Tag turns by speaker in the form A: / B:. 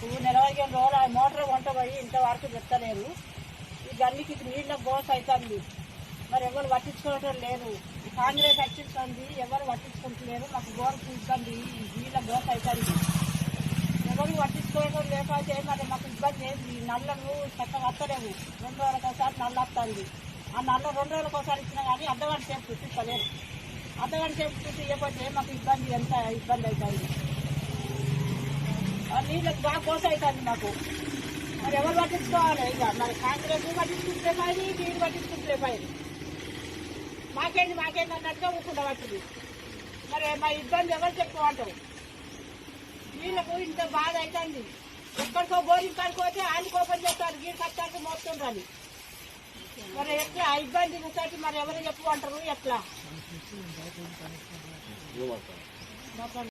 A: పదిహేను రోజులు ఆ మోటార్ వంట పోయి ఇంతవరకు చెప్తలేరు ఈ గల్లీకి నీళ్ళ బోస్ అవుతుంది మరి ఎవరు పట్టించుకోవటం లేరు కాంగ్రెస్ వచ్చింది ఎవరు పట్టించుకుంటలేరు. మాకు బోర్ ఇబ్బంది నీళ్ళ బోస్ అవుతుంది ఎవరు పట్టించుకోవడం లేకపోతే మరి మాకు ఇబ్బంది ఏంది? నల్లలు నల్లను చక్కగా వస్తలేవు రెండు రోజులకు ఒకసారి నల్ల వస్తుంది ఆ నల్ల రెండు రోజులకు ఒకసారి ఇచ్చినా కానీ అర్ధగంట సేపు చూపించలేదు. అర్ధగంట సేపు చూసి ఇవ్వకపోతే మాకు ఇబ్బంది ఎంత ఇబ్బంది అవుతుంది నీళ్ళకి బాగా కోస అవుతుంది మాకు. మరి ఎవరు పట్టించుకోవాలి? ఇక మరి కాంగ్రెస్ పట్టించుకుంటే పైది వీళ్ళు పట్టించుకుంటే పైది. మాకేంది మాకేంది అన్నట్టుగా ఊకుండా పట్టింది. మరి మా ఇబ్బంది ఎవరు చెప్పుకోమంటావు వీళ్ళకు ఇంత బాధ అవుతుంది ఎక్కడికో బోరింగ్ కాడిపోతే వాళ్ళు కోపం చేస్తారు గీడు కట్టాలి మోస్తుండాలి మరి ఎట్లా? ఆ ఇబ్బంది ఒకటి మరి ఎవరు చెప్పుకుంటారు ఎట్లా?